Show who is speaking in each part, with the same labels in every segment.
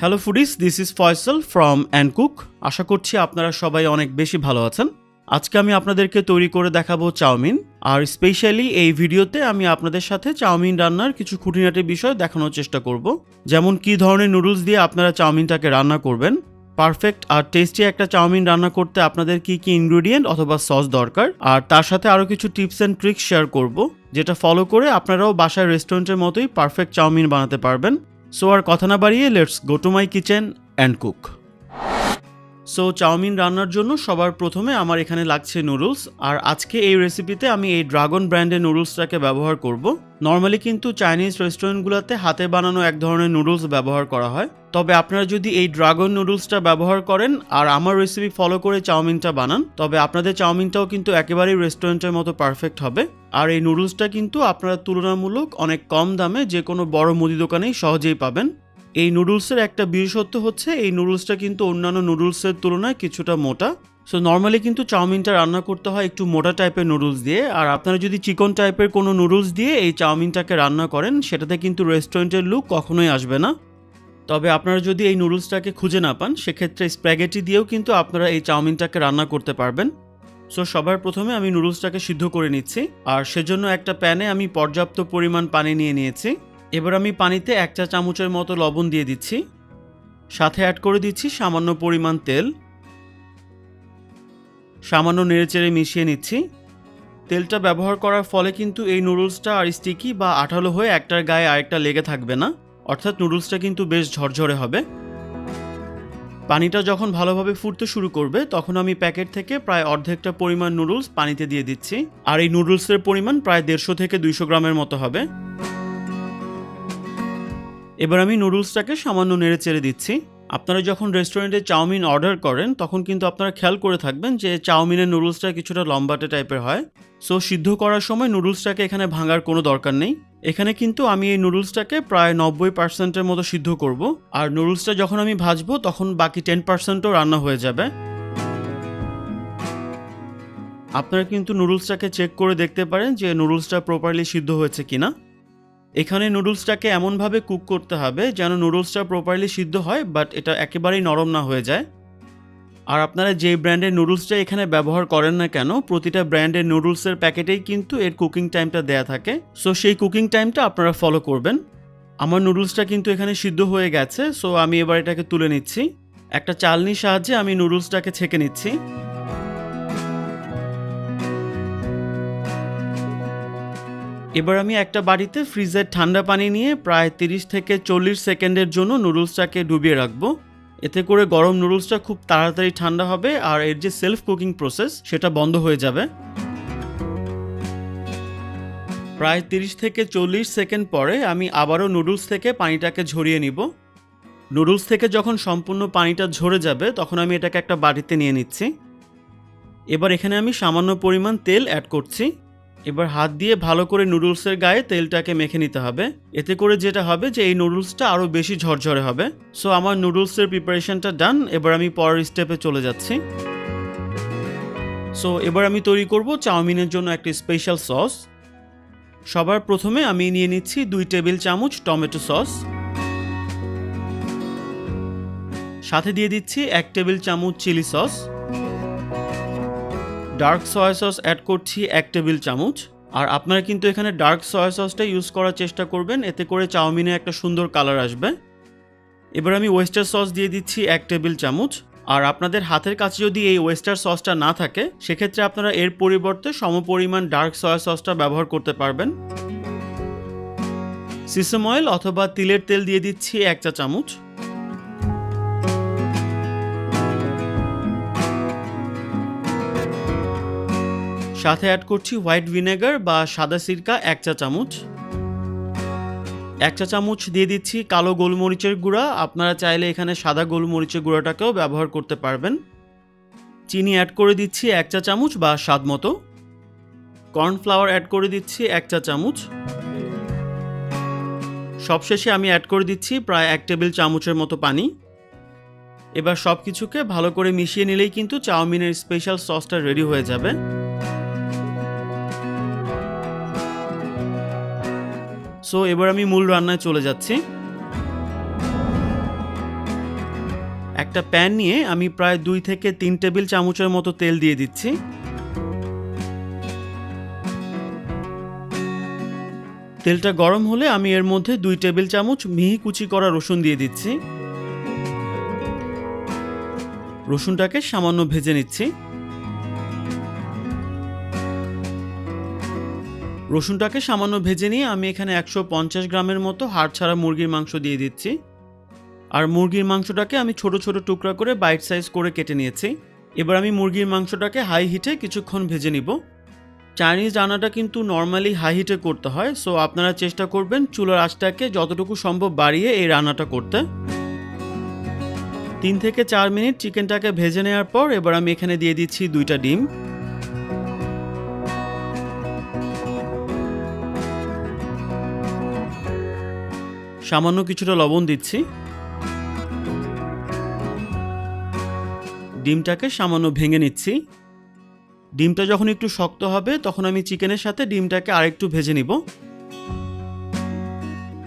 Speaker 1: Hello foodies this is Faisal from and cook আশা করছি আপনারা সবাই অনেক বেশি ভালো আছেন। আজকে আমি আপনাদেরকে তৈরি করে দেখাবো চাউমিন। আর স্পেশালি এই ভিডিওতে আমি আপনাদের সাথে চাউমিন রান্নার কিছু খুঁটিনাটি বিষয় দেখানোর চেষ্টা করব। যেমন কী ধরনের নুডলস দিয়ে আপনারা চাউমিনটাকে রান্না করবেন। পারফেক্ট আর টেস্টি একটা চাউমিন রান্না করতে আপনাদের কি কি ইনগ্রেডিয়েন্ট অথবা সস দরকার। আর তার সাথে আরও কিছু টিপস অ্যান্ড ট্রিক্স শেয়ার করব, যেটা ফলো করে আপনারাও বাসায় রেস্টুরেন্টের মতোই পারফেক্ট চাউমিন বানাতে পারবেন। সো আর কথা না বাড়িয়ে let's go to my kitchen and cook so chow mein রান্নার জন্য সবার প্রথমে আমার এখানে লাগছে নুডলস আর আজকে এই রেসিপিতে আমি এই ড্রাগন ব্র্যান্ডের নুডলসটাকে ব্যবহার করব। নর্মালি কিন্তু চাইনিজ রেস্টুরেন্টগুলোতে হাতে বানানো এক ধরনের নুডলস ব্যবহার করা হয়। তবে আপনারা যদি এই ড্রাগন নুডলসটা ব্যবহার করেন, আর আমার রেসিপি ফলো করে চাউমিনটা বানান, তবে আপনাদের চাউমিনটাও কিন্তু একেবারেই রেস্টুরেন্টের মতো পারফেক্ট হবে। আর এই নুডলসটা কিন্তু আপনারা তুলনামূলক অনেক কম দামে যে কোনো বড় মুদি দোকানেই সহজেই পাবেন। এই নুডলসের একটা বিশেষত্ব হচ্ছে, এই নুডলসটা কিন্তু অন্যান্য নুডলসের তুলনায় কিছুটা মোটা। সো নর্মালি কিন্তু চাউমিনটা রান্না করতে হয় একটু মোটা টাইপের নুডলস দিয়ে, আর আপনারা যদি চিকন টাইপের কোনো নুডলস দিয়ে এই চাউমিনটাকে রান্না করেন, সেটাতে কিন্তু রেস্টুরেন্টের লুক কখনোই আসবে না। তবে আপনারা যদি এই নুডলসটাকে খুঁজে না পান, সেক্ষেত্রে স্প্যাগেটি দিয়েও কিন্তু আপনারা এই চাউমিনটাকে রান্না করতে পারবেন। সো সবার প্রথমে আমি নুডলসটাকে সিদ্ধ করে নিচ্ছি, আর সেজন্য একটা প্যানে আমি পর্যাপ্ত পরিমাণ পানি নিয়ে নিয়েছি। এবার আমি পানিতে এক চা চামচের মতো লবণ দিয়ে দিচ্ছি। সাথে অ্যাড করে দিচ্ছি সামান্য পরিমাণ তেল। সামান্য নেড়েচেড়ে মিশিয়ে নিচ্ছি। তেলটা ব্যবহার করার ফলে কিন্তু এই নুডলসটা আর স্টিকি বা আঠালো হয়ে একটার গায়ে আরেকটা লেগে থাকবে না। অর্থাৎ নুডলসটা কিন্তু বেশ ঝরঝরে হবে। পানিটা যখন ভালোভাবে ফুটতে শুরু করবে, তখন আমি প্যাকেট থেকে প্রায় অর্ধেকটা পরিমাণ নুডলস পানিতে দিয়ে দিচ্ছি। আর এই নুডলসের পরিমাণ প্রায় দেড়শো থেকে দুইশো গ্রামের মতো হবে। এবার আমি নুডলসটাকে সামান্য নেড়ে চেড়ে দিচ্ছি। আপনারা যখন রেস্টুরেন্টে চাউমিন অর্ডার করেন, তখন কিন্তু আপনারা খেয়াল করে থাকবেন যে চাউমিনের নুডলসটা কিছুটা লম্বাটে টাইপের হয়। সো, সিদ্ধ করার সময় নুডলসটাকে এখানে ভাঙার কোনো দরকার নেই। এখানে কিন্তু আমি এই নুডলসটাকে প্রায় নব্বই পার্সেন্টের মতো সিদ্ধ করব। আর নুডলসটা যখন আমি ভাজবো, তখন বাকি টেন পার্সেন্টও রান্না হয়ে যাবে। আপনারা কিন্তু নুডলসটাকে চেক করে দেখতে পারেন যে নুডলসটা প্রপারলি সিদ্ধ হয়েছে কিনা। এখানে নুডলসটাকে এমনভাবে কুক করতে হবে যেন নুডলসটা প্রপারলি সিদ্ধ হয় বাট এটা একেবারেই নরম না হয়ে যায়। আর আপনারা যে ব্র্যান্ডের নুডলসটা এখানে ব্যবহার করেন না কেন, প্রতিটা ব্র্যান্ডের নুডলসের প্যাকেটেই কিন্তু এর কুকিং টাইমটা দেয়া থাকে। সো সেই কুকিং টাইমটা আপনারা ফলো করবেন। আমার নুডলসটা কিন্তু এখানে সিদ্ধ হয়ে গেছে সো আমি এবার এটাকে তুলে নিচ্ছি। একটা চালনির সাহায্যে আমি নুডলসটাকে ছেঁকে নিচ্ছি। এবার আমি একটা বাড়িতে ফ্রিজের ঠান্ডা পানি নিয়ে প্রায় তিরিশ থেকে চল্লিশ সেকেন্ডের জন্য নুডলসটাকে ডুবিয়ে রাখব। এতে করে গরম নুডলসটা খুব তাড়াতাড়ি ঠান্ডা হবে আর এর যে সেলফ কুকিং প্রসেস, সেটা বন্ধ হয়ে যাবে। প্রায় তিরিশ থেকে চল্লিশ সেকেন্ড পরে আমি আবারও নুডলস থেকে পানিটাকে ঝরিয়ে নিব। নুডলস থেকে যখন সম্পূর্ণ পানিটা ঝরে যাবে, তখন আমি এটাকে একটা বাটিতে নিয়ে নিচ্ছি। এবার এখানে আমি সামান্য পরিমাণ তেল অ্যাড করছি। এবার হাত দিয়ে ভালো করে নুডলসের গায়ে তেলটাকে মেখে নিতে হবে। এতে করে যেটা হবে যে এই নুডলসটা আরও বেশি ঝরঝরে হবে। সো আমার নুডলসের প্রিপারেশনটা ডান এবার আমি পরের স্টেপে চলে যাচ্ছি। সো এবার আমি তৈরি করব চাউমিনের জন্য একটি স্পেশাল সস সবার প্রথমে আমি নিয়ে নিচ্ছি দুই টেবিল চামচ টমেটো সস সাথে দিয়ে দিচ্ছি এক টেবিল চামচ chilli sauce dark soya sauce add করছি এক টেবিল চামচ। আর আপনারা কিন্তু এখানে ডার্ক সয়া সসটা ইউজ করার চেষ্টা করবেন, এতে করে চাউমিনে একটা সুন্দর কালার আসবে। এবার আমি ওয়েস্টার সস দিয়ে দিচ্ছি এক টেবিল চামচ। আর আপনাদের হাতের কাছে যদি এই ওয়েস্টার সসটা না থাকে, সেক্ষেত্রে আপনারা এর পরিবর্তে সমপরিমাণ ডার্ক সয়া সসটা ব্যবহার করতে পারবেন। সিসম অয়েল অথবা তিলের তেল দিয়ে দিচ্ছি এক চা চামচ। সাথে অ্যাড করছি হোয়াইট ভিনেগার বা সাদা সিরকা, এক চা চামচ। এক চা চামচ দিয়ে দিচ্ছি কালো গোলমরিচের গুঁড়া। আপনারা চাইলে এখানে সাদা গোলমরিচের গুঁড়াটাকেও ব্যবহার করতে পারবেন। চিনি অ্যাড করে দিচ্ছি এক চা চামচ বা স্বাদ মতো। কর্নফ্লাওয়ার অ্যাড করে দিচ্ছি এক চা চামচ। সবশেষে আমি অ্যাড করে দিচ্ছি প্রায় এক টেবিল চামচের মতো পানি। এবার সব কিছুকে ভালো করে মিশিয়ে নিলেই কিন্তু চাউমিনের স্পেশাল সসটা রেডি হয়ে যাবে। সো এবার আমি মূল রান্নায় চলে যাচ্ছি। একটা প্যান নিয়ে আমি প্রায় দুই থেকে তিন টেবিল চামচের মতো তেল দিয়ে দিচ্ছি। তেলটা গরম হলে আমি এর মধ্যে দুই টেবিল চামচ মিহি কুচি করা রসুন দিয়ে দিচ্ছি। রসুনটাকে সামান্য ভেজে নিচ্ছি। রসুনটাকে সামান্য ভেজে নিয়ে আমি এখানে একশো পঞ্চাশ গ্রামের মতো হাড় ছাড়া মুরগির মাংস দিয়ে দিচ্ছি। আর মুরগির মাংসটাকে আমি ছোট ছোট টুকরা করে বাইট সাইজ করে কেটে নিয়েছি। এবার আমি মুরগির মাংসটাকে হাই হিটে কিছুক্ষণ ভেজে নিব। চাইনিজ রান্নাটা কিন্তু নর্মালি হাই হিটে করতে হয় সো আপনারা চেষ্টা করবেন চুলার আঁচটাকে যতটুকু সম্ভব বাড়িয়ে এই রান্নাটা করতে। তিন থেকে চার মিনিট চিকেনটাকে ভেজে নেওয়ার পর এবার আমি এখানে দিয়ে দিচ্ছি দুইটা ডিম। সামান্য কিছুটা লবণ দিচ্ছি। ডিমটাকে সামান্য ভেঙে নিচ্ছি। ডিমটা যখন একটু শক্ত হবে, তখন আমি চিকেনের সাথে ডিমটাকে আরেকটু ভেজে নিব।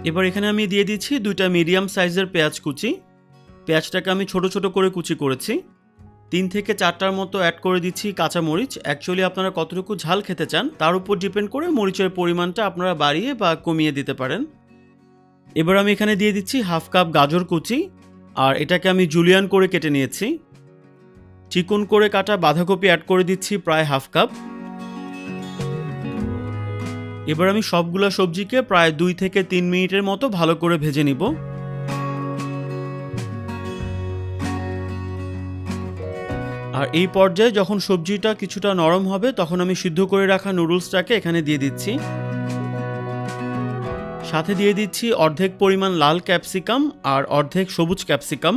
Speaker 1: এবার এখানে আমি দিয়ে দিচ্ছি দুইটা মিডিয়াম সাইজের পেঁয়াজ কুচি। পেঁয়াজটাকে আমি ছোট ছোট করে কুচি করেছি। তিন থেকে চারটার মতো অ্যাড করে দিচ্ছি কাঁচা মরিচ অ্যাকচুয়ালি আপনারা কতটুকু ঝাল খেতে চান, তার উপর ডিপেন্ড করে মরিচের পরিমাণটা আপনারা বাড়িয়ে বা কমিয়ে দিতে পারেন। এবার আমি এখানে দিয়ে দিচ্ছি হাফ কাপ গাজর কুচি, আর এটাকে আমি জুলিয়ান করে কেটে নিয়েছি। চিকন করে কাটা বাঁধাকপি অ্যাড করে দিচ্ছি প্রায় হাফ কাপ। এবার আমি সবগুলা সবজিকে প্রায় দুই থেকে তিন মিনিটের মতো ভালো করে ভেজে নিব। আর এই পর্যায়ে যখন সবজিটা কিছুটা নরম হবে, তখন আমি সিদ্ধ করে রাখা নুডলসটাকে এখানে দিয়ে দিচ্ছি। সাথে দিয়ে দিচ্ছি অর্ধেক পরিমাণ লাল ক্যাপসিকাম আর অর্ধেক সবুজ ক্যাপসিকাম।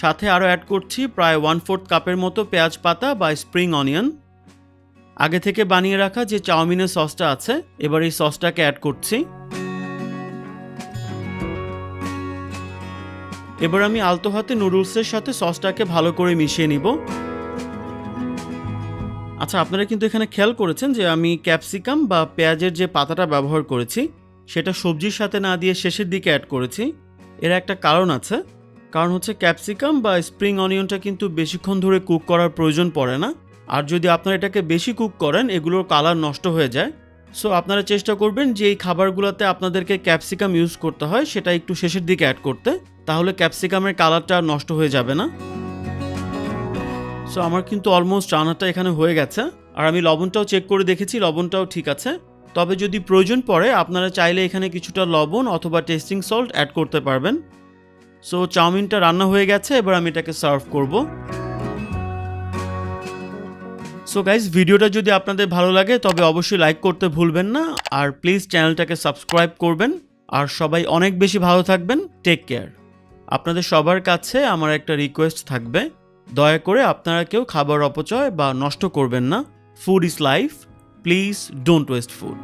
Speaker 1: সাথে আরও অ্যাড করছি প্রায় ওয়ান ফোর্থ কাপের মতো পেঁয়াজ পাতা বা স্প্রিং অনিয়ন আগে থেকে বানিয়ে রাখা যে চাউমিনের সসটা আছে, এবার এই সসটাকে অ্যাড করছি। এবার আমি আলতো হাতে নুডলসের সাথে সসটাকে ভালো করে মিশিয়ে নিব। আচ্ছা আপনারা কিন্তু এখানে খেয়াল করেছেন যে আমি ক্যাপসিকাম বা পেঁয়াজের যে পাতাটা ব্যবহার করেছি, সেটা সবজির সাথে না দিয়ে শেষের দিকে অ্যাড করেছি। এর একটা কারণ আছে, কারণ হচ্ছে ক্যাপসিকাম বা স্প্রিং অনিয়নটা কিন্তু বেশিক্ষণ ধরে কুক করার প্রয়োজন পড়ে না। আর যদি আপনারা এটাকে বেশি কুক করেন, এগুলোর কালার নষ্ট হয়ে যায়। সো আপনারা চেষ্টা করবেন যে এই খাবারগুলোতে আপনাদেরকে ক্যাপসিকাম ইউজ করতে হয়, সেটা একটু শেষের দিকে অ্যাড করতে। তাহলে ক্যাপসিকামের কালারটা নষ্ট হয়ে যাবে না। সো আমার কিন্তু অলমোস্ট রান্নাটা এখানে হয়ে গেছে। আর আমি লবণটাও চেক করে দেখেছি, লবণটাও ঠিক আছে। তবে যদি প্রয়োজন পড়ে, আপনারা চাইলে এখানে কিছুটা লবণ অথবা টেস্টিং সল্ট অ্যাড করতে পারবেন। সো চাউমিনটা রান্না হয়ে গেছে, এবার আমি এটাকে সার্ভ করব। সো গাইজ ভিডিওটা যদি আপনাদের ভালো লাগে, তবে অবশ্যই লাইক করতে ভুলবেন না। আর প্লিজ চ্যানেলটাকে সাবস্ক্রাইব করবেন। আর সবাই অনেক বেশি ভালো থাকবেন। টেক কেয়ার আপনাদের সবার কাছে আমার একটা রিকোয়েস্ট থাকবে। দয়া করে আপনারা কেউ খাবার অপচয় বা নষ্ট করবেন না। Food is life please don't waste food